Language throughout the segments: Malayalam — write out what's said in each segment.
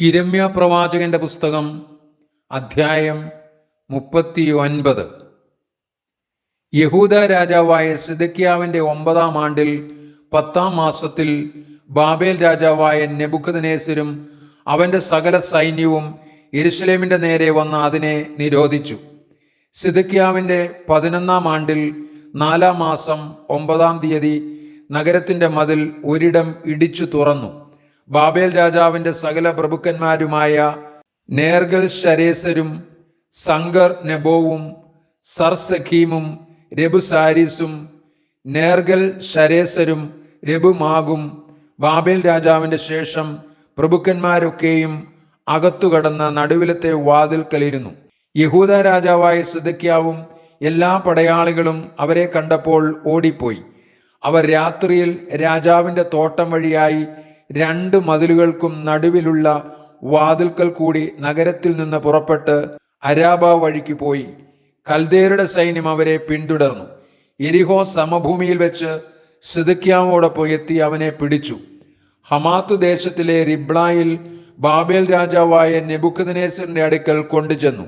ഇരമ്യ പ്രവാചകന്റെ പുസ്തകം അധ്യായം മുപ്പത്തി ഒൻപത് യഹൂദ രാജാവായ സിദക്കിയാവിന്റെ ഒമ്പതാം ആണ്ടിൽ പത്താം മാസത്തിൽ ബാബേൽ രാജാവായ നെബുക്കദ്നേസരും അവന്റെ സകല സൈന്യവും യെരുശലേമിന്റെ നേരെ വന്ന് അതിനെ നിരോധിച്ചു. സിദക്കിയാവിന്റെ പതിനൊന്നാം ആണ്ടിൽ നാലാം മാസം ഒമ്പതാം തീയതി നഗരത്തിന്റെ മതിൽ ഒരിടം ഇടിച്ചു തുറന്നു. ബാബേൽ രാജാവിന്റെ സകല പ്രഭുക്കന്മാരുമായ നേർഗൽ ശരേസരും സങ്കർ നെബോവും സർസഖീമും രബുസാരീസും നേർഗൽ ശരേസരും രബുമാകും ബാബേൽ രാജാവിന്റെ ശേഷം പ്രഭുക്കന്മാരൊക്കെയും അകത്തുകടന്ന നടുവിലത്തെ വാതിൽക്കലിരുന്നു. യഹൂദ രാജാവായ സുദക്യാവും എല്ലാ പടയാളികളും അവരെ കണ്ടപ്പോൾ ഓടിപ്പോയി. അവർ രാത്രിയിൽ രാജാവിന്റെ തോട്ടം വഴിയായി രണ്ട് മതിലുകൾക്കും നടുവിലുള്ള വാതിൽക്കൽ കൂടി നഗരത്തിൽ നിന്ന് പുറപ്പെട്ട് അരാബ വഴിക്ക് പോയി. കൽദേരുടെ സൈന്യം അവരെ പിന്തുടർന്നു. എരിഹോ സമഭൂമിയിൽ വെച്ച് സിദക്യാവോടൊപ്പം എത്തി അവനെ പിടിച്ചു. ഹമാത്ത് ദേശത്തിലെ റിബ്ലായിൽ ബാബേൽ രാജാവായ നെബുക്കദ്നേസറിന്റെ അടുക്കൽ കൊണ്ടുചെന്നു.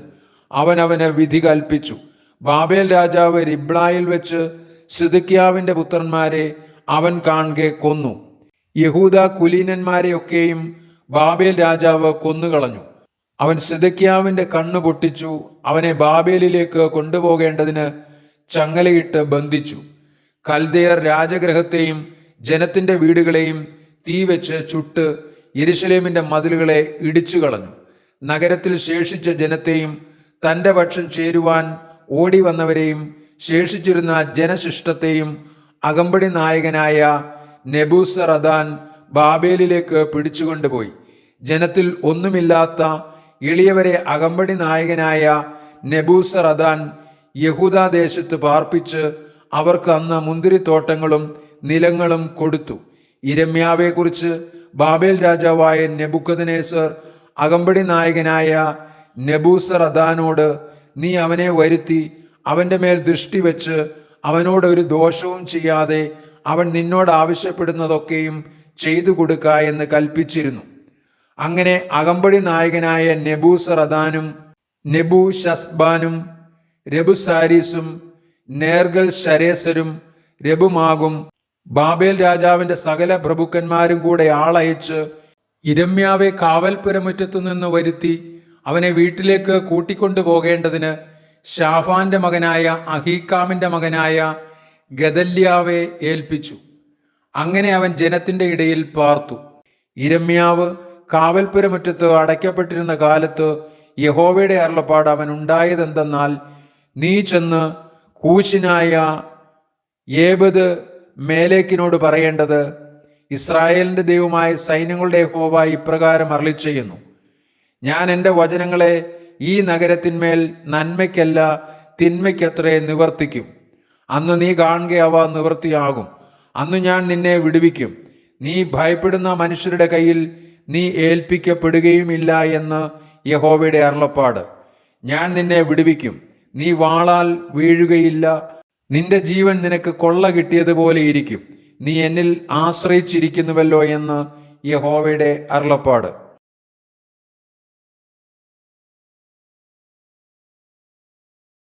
അവൻ അവന് വിധി കൽപ്പിച്ചു. ബാബേൽ രാജാവ് റിബ്ലായിൽ വെച്ച് സിദക്യാവിന്റെ പുത്രന്മാരെ അവൻ കാണുക കൊന്നു. യഹൂദ കുലീനന്മാരെയൊക്കെയും ബാബേൽ രാജാവ് കൊന്നുകളഞ്ഞു. അവൻ സിദക്യാവിന്റെ കണ്ണു പൊട്ടിച്ചു അവനെ ബാബേലിലേക്ക് കൊണ്ടുപോകേണ്ടതിന് ചങ്ങലയിട്ട് ബന്ധിച്ചു. കൽദയർ രാജഗ്രഹത്തെയും ജനത്തിന്റെ വീടുകളെയും തീ വെച്ച് ചുട്ട് യെരുശലേമിന്റെ മതിലുകളെ ഇടിച്ചു കളഞ്ഞു നഗരത്തിൽ ശേഷിച്ച ജനത്തെയും തന്റെ പക്ഷം ചേരുവാൻ ഓടി വന്നവരെയും ശേഷിച്ചിരുന്ന ജനശിഷ്ടത്തെയും അകമ്പടി നായകനായ നെബൂസറദാൻ ബാബേലിലേക്ക് പിടിച്ചുകൊണ്ടുപോയി. ജനത്തിൽ ഒന്നുമില്ലാത്ത എളിയവരെ അകമ്പടി നായകനായ നെബൂസറദാൻ യഹൂദാദേശത്ത് പാർപ്പിച്ച് അവർക്ക് അന്ന് മുന്തിരിത്തോട്ടങ്ങളും നിലങ്ങളും കൊടുത്തു. ഇരമ്യാവെക്കുറിച്ച് ബാബേൽ രാജാവായ നെബുക്കദനേസർ അകമ്പടി നായകനായ നെബൂസറദാനോട് നീ അവനെ വരുത്തി അവന്റെ മേൽ ദൃഷ്ടി വെച്ച് അവനോട് ഒരു ദോഷവും ചെയ്യാതെ അവൻ നിന്നോട് ആവശ്യപ്പെടുന്നതൊക്കെയും ചെയ്തു കൊടുക്ക എന്ന് കൽപ്പിച്ചിരുന്നു. അങ്ങനെ അകമ്പടി നായകനായ നെബു സറദാനും നെബു ഷസ്ബാനും രബുസാരീസും നേർഗൽ ശരേസരും രബുമാകും ബാബേൽ രാജാവിന്റെ സകല പ്രഭുക്കന്മാരും കൂടെ ആളയച്ച് ഇരമ്യാവെ കാവൽപുരമുറ്റത്തു നിന്ന് വരുത്തി അവനെ വീട്ടിലേക്ക് കൂട്ടിക്കൊണ്ടു പോകേണ്ടതിന് ഷാഫാന്റെ മകനായ അഹീക്കാമിന്റെ മകനായ ഗദല്യാവെ ഏൽപ്പിച്ചു. അങ്ങനെ അവൻ ജനത്തിന്റെ ഇടയിൽ പാർത്തു. ഇരമ്യാവ് കാവൽപുരമുറ്റത്ത് അടയ്ക്കപ്പെട്ടിരുന്ന കാലത്ത് യഹോവയുടെ അരുളപ്പാട് അവൻ ഉണ്ടായതെന്തെന്നാൽ നീ ചെന്ന് കൂശിനായ ഏബത് മേലേക്കിനോട് പറയേണ്ടത് ഇസ്രായേലിന്റെ ദൈവമായ സൈന്യങ്ങളുടെ ഹോവ ഇപ്രകാരം അരളി ചെയ്യുന്നു ഞാൻ എന്റെ വചനങ്ങളെ ഈ നഗരത്തിന്മേൽ നന്മയ്ക്കല്ല തിന്മയ്ക്കത്രേ നിവർത്തിക്കും. അന്ന് നീ കാണുക അവ നിവൃത്തിയാകും. അന്ന് ഞാൻ നിന്നെ വിടുവിക്കും. നീ ഭയപ്പെടുന്ന മനുഷ്യരുടെ കയ്യിൽ നീ ഏൽപ്പിക്കപ്പെടുകയുമില്ല എന്ന് യഹോവയുടെ അരുളപ്പാട്. ഞാൻ നിന്നെ വിടുവിക്കും. നീ വാളാൽ വീഴുകയില്ല. നിന്റെ ജീവൻ നിനക്ക് കൊള്ള കിട്ടിയതുപോലെ ഇരിക്കും. നീ എന്നിൽ ആശ്രയിച്ചിരിക്കുന്നുവല്ലോ എന്ന് യഹോവയുടെ അരുളപ്പാട്.